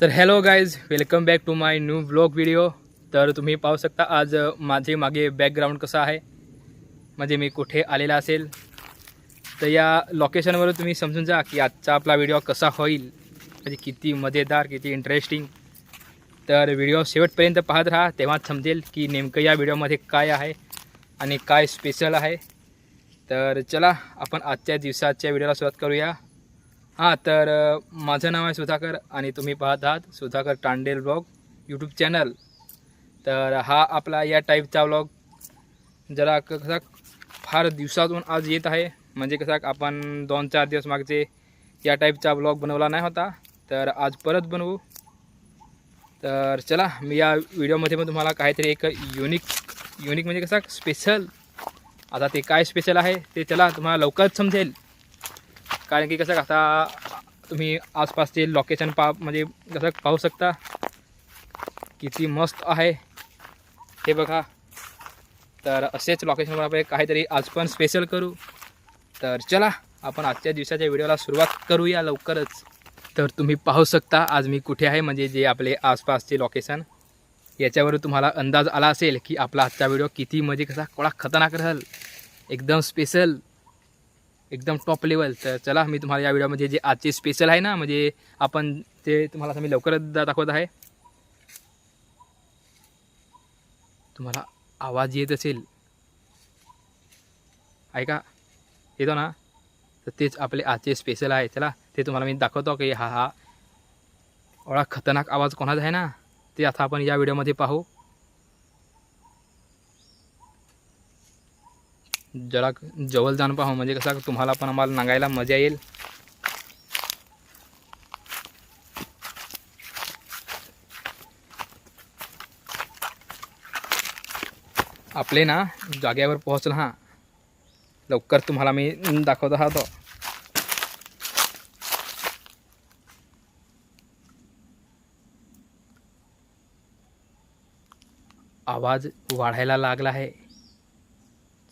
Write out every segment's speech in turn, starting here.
तर hello guys welcome back to my new blog video तर तुम्ही पाहू शकता आज माझे मागे बॅकग्राऊंड कसं आहे म्हणजे मी कुठे आलेला असेल. तर या लोकेशनवर तुम्ही समजून जा की आजचा आपला व्हिडिओ कसा होईल म्हणजे किती मजेदार किती इंटरेस्टिंग तर व्हिडिओ शेवटपर्यंत पाहत राहा तेव्हाच समजेल की नेमकं या व्हिडिओमध्ये काय आहे आणि काय स्पेशल आहे. तर चला आपण आजच्या दिवसाच्या व्हिडिओला सुरुवात करूया. हां तर माझं नाव आहे सुधाकर आणि तुम्ही पाहत आहात Sudhakar Tandel blog YouTube channel तर हा आपला या टाईपचा व्लॉग जरा क- कसा फार दिवसातून आज येत आहे. म्हणजे कसा आपण दोन चार दिवस मागचे या टाईपचा ब्लॉग बनवला नाही होता. तर आज परत बनवू. तर चला मी या व्हिडिओमध्ये पण तुम्हाला काहीतरी एक युनिक युनिक म्हणजे कसा स्पेशल आता ते काय स्पेशल आहे ते चला तुम्हाला लवकरच समजेल. कारण की कसं आता तुम्ही आसपासचे लोकेशन पा म्हणजे कसं पाहू शकता किती मस्त आहे. हे बघा. तर असेच लोकेशनवर आपण काहीतरी आज पण स्पेशल करू. तर चला आपण आजच्या दिवसाच्या व्हिडिओला सुरुवात करूया लवकरच. तर तुम्ही पाहू शकता आज मी कुठे आहे म्हणजे जे आपले आसपासचे लोकेशन याच्यावर तुम्हाला अंदाज आला असेल की आपला आजचा व्हिडिओ किती म्हणजे कसा कोणा खतरनाक राहील. एकदम स्पेशल एकदम टॉप लेवल तर चला मी तुम्हाला या व्हिडिओमध्ये जे आजचे स्पेशल आहे ना म्हणजे आपण ते तुम्हाला आता मी लवकरच दाखवत आहे. तुम्हाला आवाज येत असेल. ऐका येतो ना? तर तेच आपले आजचे स्पेशल आहे. चला ते तुम्हाला मी दाखवतो की हा हा. एवढा खतरनाक आवाज कोणाचा आहे ना? ते आता आपण या व्हिडिओमध्ये पाहू. जरा जवळ जाऊन पाहू म्हणजे कसं तुम्हाला पण आम्हाला नांगायला मजा येईल. आपले ना जाग्यावर पोहोचलं हां. लवकर तुम्हाला मी दाखवत आहात आवाज वाढायला लागला आहे.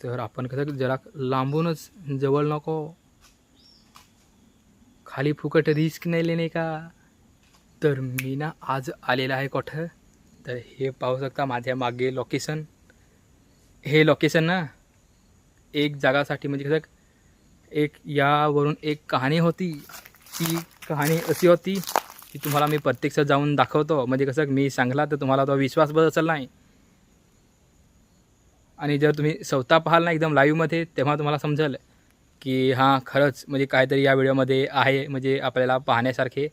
तर आपण कसं जरा लांबूनच जवळ नको. खाली फुकट रिस्क नाही लेणे का? तर मी ना आज आलेला आहे कोठं? तर हे पाहू शकता माझ्या मागे लोकेशन हे लोकेशन ना एक जागासाठी म्हणजे कसं एक यावरून एक कहाणी होती. ती कहाणी अशी होती की तुम्हाला मी प्रत्यक्ष जाऊन दाखवतो. म्हणजे कसं मी सांगला तर तुम्हाला तो विश्वास बसत असेल नाही. आणि जर तुम्ही स्वतः पाहाल ना एकदम लाईव्हमध्ये तेव्हा तुम्हाला समजेल की हां खरंच म्हणजे काहीतरी या व्हिडिओमध्ये आहे म्हणजे आपल्याला पाहण्यासारखे.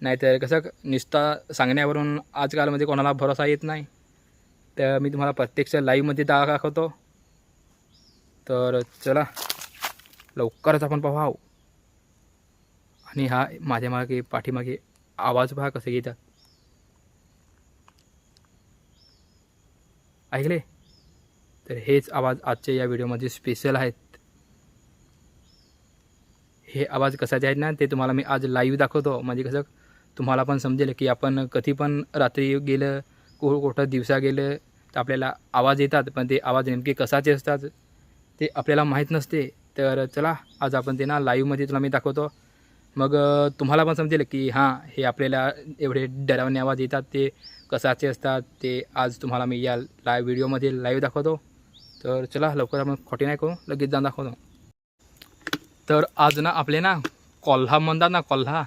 नाहीतर कसं नुसता सांगण्यावरून आजकालमध्ये म्हणजे कोणाला भरोसा येत नाही. तर मी तुम्हाला प्रत्यक्ष लाईव्हमध्ये दाखवतो. तर चला लवकरच आपण पाहू. आणि हा माझ्या मागे पाठीमागे आवाज पहा कसे येतात. ऐकले? तर हेच आवाज आजच्या या व्हिडिओमध्ये स्पेशल आहेत. हे आवाज कशाचे आहेत ना ते तुम्हाला मी आज लाईव्ह दाखवतो. म्हणजे कसं तुम्हाला पण समजेल की आपण कधी पण रात्री गेलं को कुठं दिवसा गेलं तर आपल्याला आवाज येतात पण ते आवाज नेमके कशाचे असतात ते आपल्याला माहीत नसते. तर चला आज आपण ते ना लाईव्हमध्ये तुला मी दाखवतो. मग तुम्हाला पण समजेल की हां हे आपल्याला एवढे डरावणे आवाज येतात ते कशाचे असतात ते आज तुम्हाला मी या लाईव्ह व्हिडिओमध्ये लाईव्ह दाखवतो. तर चला लवकर आपण खोटी नाही करू लगेच जाऊन दाखवतो. तर आज ना आपले ना कोल्हा म्हणतात ना कोल्हा.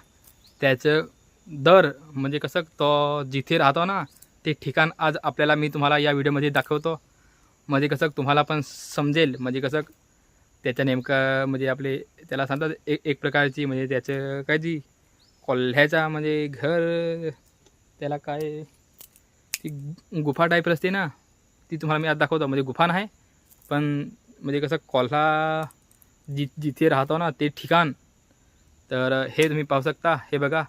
त्याचं दर म्हणजे कसं तो जिथे राहतो ना ते ठिकाण आज आपल्याला मी तुम्हाला या व्हिडिओमध्ये दाखवतो. म्हणजे कसं तुम्हाला पण समजेल. म्हणजे कसं त्याच्या नेमकं म्हणजे आपले त्याला सांगतात एक एक प्रकारची म्हणजे त्याचं काय जी कोल्ह्याचा म्हणजे घर त्याला काय ती गुफा टाईप असते ना ती तुम्हाला मी आज दाखवतो. म्हणजे गुफा नाही पण म्हणजे कसं कोल्हा जि जिथे राहतो ना ते ठिकाण तर हे तुम्ही पाहू शकता. हे बघा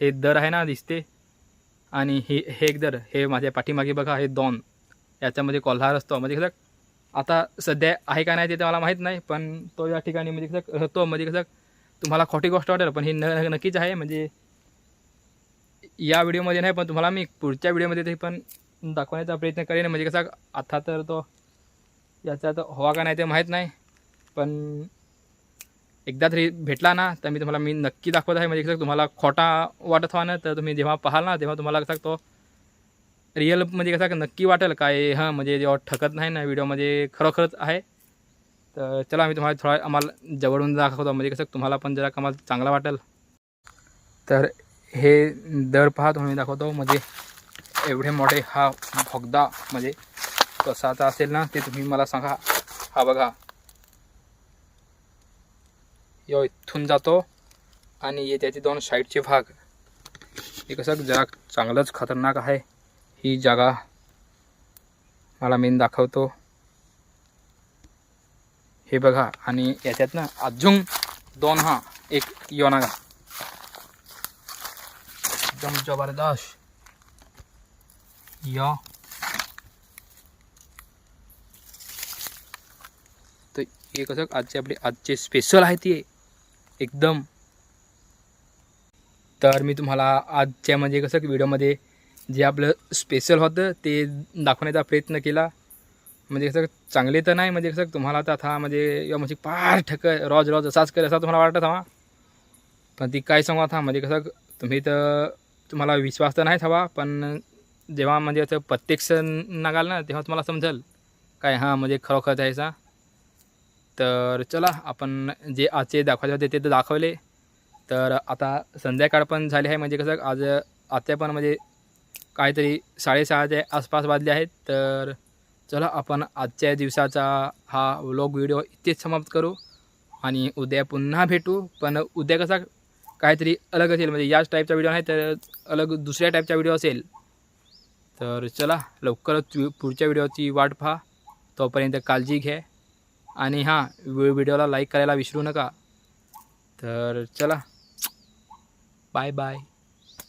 हे दर आहे ना दिसते. आणि हे हे एक दर हे माझ्या पाठीमागे बघा हे दोन. याच्यामध्ये कोल्हा रस्तो. म्हणजे कसं आता सध्या आहे का नाही ते मला माहीत नाही पण तो या ठिकाणी म्हणजे कसं राहतो. म्हणजे कसं तुम्हाला खोटी गोष्ट वाटेल पण ही न नक्कीच आहे. म्हणजे या व्हिडिओमध्ये नाही पण तुम्हाला मी पुढच्या व्हिडिओमध्ये ते पण दाखवण्याचा प्रयत्न करेन. म्हणजे कसा आता तर तो याचा तर हवा का नाही ते माहीत नाही. पण एकदा तरी भेटला ना तर मी तुम्हाला मी नक्की दाखवत आहे. म्हणजे कसं तुम्हाला खोटा वाटत हवा ना तर तुम्ही जेव्हा पाहाल ना तेव्हा तुम्हाला कसं तो रिअल म्हणजे कसं नक्की वाटेल काय हां. म्हणजे जेव्हा ठकत नाही ना व्हिडिओमध्ये खरोखरच आहे. तर चला मी तुम्हाला थोडा आम्हाला जवळून दाखवतो. म्हणजे कसं तुम्हाला पण जरा कमाल चांगला वाटेल. तर हे दर पहा मी दाखवतो. म्हणजे एवढे मोठे हा भोगदा म्हणजे कसाचा असेल ना ते तुम्ही मला सांगा. हा बघा. यो इथून जातो आणि हे त्याचे दोन साईडचे भाग. हे कसं जरा चांगलंच खतरनाक आहे. ही जागा मला मेन दाखवतो. हे बघा आणि याच्यात ना अजून दोन हा एक योनागा. एकदम जबरदस्त. या तर हे कसं आजचे आपले आजचे स्पेशल आहे ते. एकदम. तर मी तुम्हाला आजच्या म्हणजे कसं की व्हिडिओमध्ये जे आपलं स्पेशल होतं ते दाखवण्याचा प्रयत्न केला. म्हणजे कसं चांगले तर नाही म्हणजे कसं तुम्हाला तर आता म्हणजे या म्हणजे पार ठक रोज रोज असाच कर असा तुम्हाला वाटत हवा. पण ती काय सांगू आता म्हणजे कसं तुम्ही तर तुम्हाला विश्वास तर नाहीच हवा पण जेव्हा म्हणजे असं प्रत्यक्ष नागाल ना तेव्हा तुम्हाला समजेल. काय हां म्हणजे खरोखर यायचा तर चला आपण जे आजचे दाखवायचे होते ते तर दाखवले. तर आता संध्याकाळ पण झाली आहे म्हणजे कसं आज आत्या पण म्हणजे काहीतरी साडेसहाच्या आसपास वाजले आहेत. तर चला आपण आजच्या दिवसाचा हा व्लॉग व्हिडिओ इथेच समाप्त करू आणि उद्या पुन्हा भेटू. पण उद्या कसा काहीतरी अलग असेल म्हणजे याच टाईपचा व्हिडिओ नाही तर अलग दुसऱ्या टाईपचा व्हिडिओ असेल. तर चला लवकरच पुढच्या व्हिडिओची वाट पहा. तोपर्यंत काळजी घ्या. आणि हां व्हिडिओला लाईक करायला विसरू नका. तर चला. Bye bye